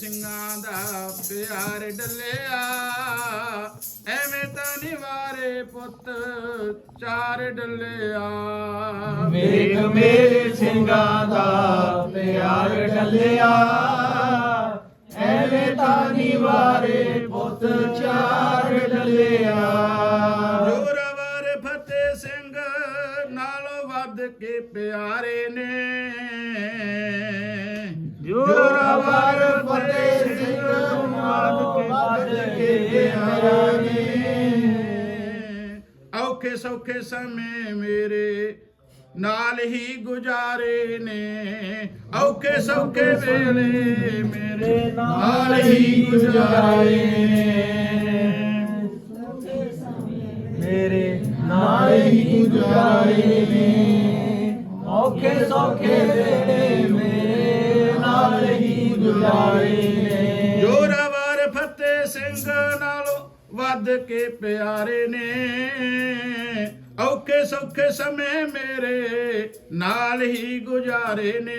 ਸਿੰਘਾਂ ਦਾ ਪਿਆਰ ਡੱਲਿਆ। ਐਵੇਂ ਤਾਂ ਨਿਵਾਰੇ ਪੁੱਤ ਚਾਰ ਡੱਲਿਆ। ਵੇਖ ਮੇਰੇ ਸਿੰਘਾਂ ਦਾ ਪਿਆਰ ਡੱਲਿਆ। ਐਵੇਂ ਤਾਂ ਨਿਵਾਰੇ ਪੁੱਤ ਚਾਰ ਡੱਲਿਆ। ਜੋਰਾਵਰ ਫਤਿਹ ਸਿੰਘ ਨਾਲੋਂ ਵੱਧ ਕੇ ਪਿਆਰੇ ਨੇ। ਜੋਰਾਵਰ ਫਤਿਹ ਸਿੰਘ ਕੇ ਔਖੇ ਸੌਖੇ ਸਮੇਂ ਮੇਰੇ ਨਾਲ ਹੀ ਗੁਜ਼ਾਰੇ ਨੇ। ਔਖੇ ਸੌਖੇ ਵੇਲੇ ਮੇਰੇ ਨਾਲ ਹੀ ਗੁਜ਼ਾਰੇ ਮੇਰੇ ਨਾਲ ਹੀ ਗੁਜ਼ਾਰੇ ਨੇ। ਔਖੇ ਸੌਖੇ ਵੇਲੇ ਗੁਜ਼ਾਰੇ ਨੇ। ਜੋਰਾਵਰ ਫਤਿਹ ਸਿੰਘ ਨਾਲੋਂ ਵੱਧ ਕੇ ਪਿਆਰੇ ਨੇ। ਔਖੇ ਸੌਖੇ ਸਮੇਂ ਮੇਰੇ ਨਾਲ ਹੀ ਗੁਜ਼ਾਰੇ ਨੇ।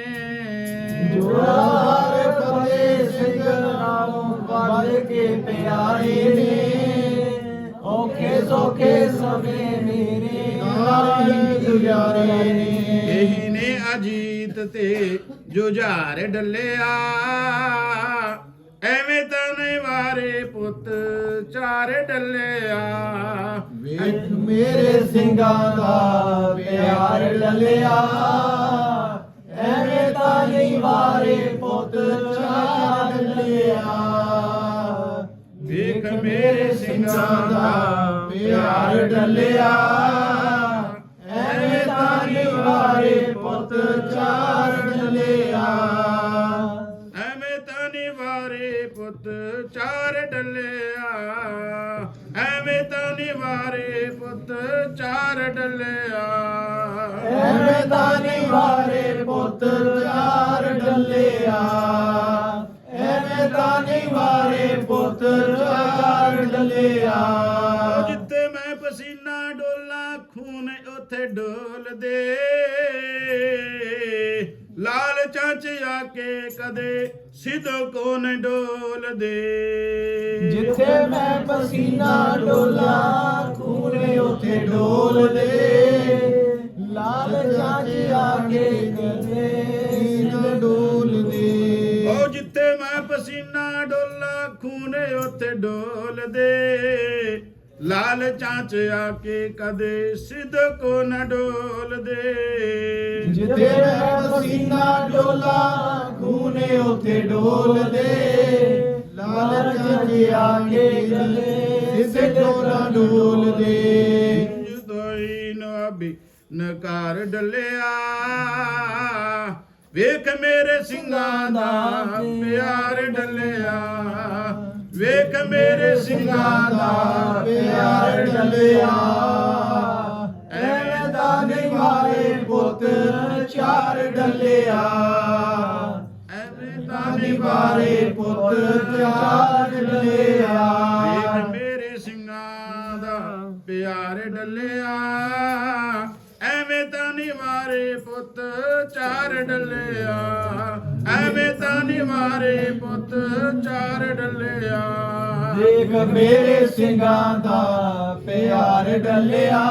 ਜੋਰਾਰ ਫਤਿਹ ਸਿੰਘ ਨਾਲੋਂ ਵੱਧ ਕੇ ਪਿਆਰੇ ਨੇ। ਔਖੇ ਸੌਖੇ ਸਮੇਂ ਮੇਰੇ ਨਾਲ ਹੀ ਗੁਜ਼ਾਰੇ ਨੇ। ਅਜੀਤ ਤੇ ਜੁਝਾਰ ਡੱਲਿਆ ਐਵੇਂ ਤਾਂ ਨਹੀਂ ਵਾਰੇ ਪੁੱਤ ਚਾਰ ਡੱਲਿਆ। ਵੇਖ ਮੇਰੇ ਸਿੰਘਾਂ ਦਾ ਪਿਆਰ ਡਲਿਆ ਐਵੇਂ ਤਾਂ ਨਹੀਂ ਵਾਰੇ ਪੁੱਤ ਚਾਰ ਡਲਿਆ। ਵੇਖ ਮੇਰੇ ਸਿੰਘਾਂ ਦਾ ਪਿਆਰ ਡਲਿਆ। ਚਾਰ ਡੱਲਿਆ ਐਵੇਂ ਨਹੀਂ ਵਾਰੇ ਪੁੱਤ ਚਾਰ ਡਲਿਆ ਐਵੇਂ ਨਹੀਂ ਵਾਰੇ ਪੁੱਤ ਚਾਰ ਡਲਿਆ ਜਿੱਥੇ ਮੈਂ ਪਸੀਨਾ ਡੋਲਾ ਖੂਨ ਉੱਥੇ ਡੋਲਦੇ ਲਾਲ ਚਾਂਚ ਆ ਕੇ ਕਦੇ ਸਿੱਧੋ ਕੋਨ ਡੋਲਦੇ ਜਿੱਥੇ ਮੈਂ ਪਸੀਨਾ ਡੋਲਾ ਉਥੇ ਲਾਲ ਚਾਚ ਆ ਕੇ ਕਦੇ ਨਾ ਡੋਲਦੇ ਉਹ ਜਿੱਥੇ ਮੈਂ ਪਸੀਨਾ ਡੋਲਾ ਖੂਨ ਉੱਥੇ ਡੋਲਦੇ ਲਾਲ ਚਾਂਚ ਆ ਕੇ ਕਦੇ ਸਿੱਧੋ ਕੋਨ ਡੋਲਦੇ ਜਿੱਥੇ ਮੈਂ ਪਸੀਨਾ ਡੋਲਾ ਖੂਨੇ ਉਥੇ ਡੋਲਦੇ ਲਾਲ ਚਾਚ ਆ ਕੇ ਕਦੇ ਸਿੱਧੇ ਨਾ ਡੋਲਦੇ ਜਦੋਈ ਨਵਾਬੀ ਨਕਾਰ ਡੱਲਿਆ। ਵੇਖ ਮੇਰੇ ਸਿੰਘਾਂ ਦਾ ਪਿਆਰ ਡੱਲਿਆ। ਵੇਖ ਮੇਰੇ ਸਿੰਘਾਂ ਦਾ ਪਿਆਰ ਡਲਿਆ। ਐਵੇਂ ਦਾ ਨਹੀਂ ਮਾਰੇ ਪੁੱਤ ਚਾਰ ਡਲਿਆ। ਐਵੇਂ ਦਾ ਤਾਂ ਨਹੀਂ ਮਾਰੇ ਪੁੱਤ ਚਾਰ ਡਲਿਆ। ਡੱਲਿਆ। ਐਵੇਂ ਤਾਂ ਨਹੀਂ ਮਾਰੇ ਪੁੱਤ, ਚਾਰ ਡੱਲਿਆ। ਐਵੇਂ ਤਾਂ ਨਹੀਂ ਮਾਰੇ ਪੁੱਤ, ਚਾਰ ਡੱਲਿਆ। ਦੇਖ ਮੇਰੇ ਸਿੰਘਾਂ ਦਾ ਪਿਆਰ ਡੱਲਿਆ।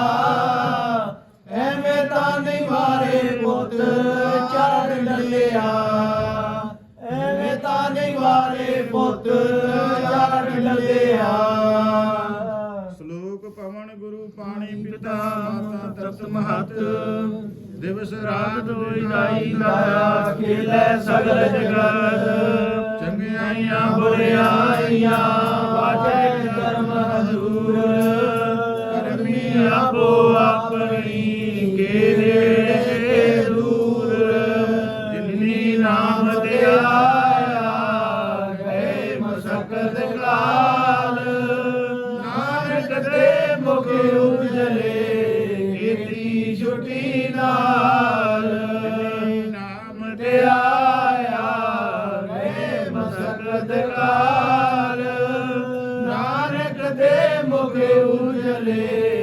ਐਵੇਂ ਤਾਂ ਨਹੀਂ ਮਾਰੇ ਪੁੱਤ, ਚਾਰ ਡਲਿਆ। ਐਵੇਂ ਤਾਂ ਨਹੀਂ ਮਾਰੇ ਪੁੱਤ, ਚਾਰ ਡਲਿਆ। ਪਵਨ ਗੁਰੂ ਪਾਣੀ ਪਿਤਾ ਮਾਤਾ ਤਰਤ ਮਹਤ। ਦਿਵਸ ਰਾਤ ਹੋਈ ਦਾਈ ਲਾਇਆ ਖੇਲੇ ਸਗਲ ਜਗਤ। ਚੰਗਿਆਈਆਂ ਬੁਰਿਆਈਆਂ Hallelujah.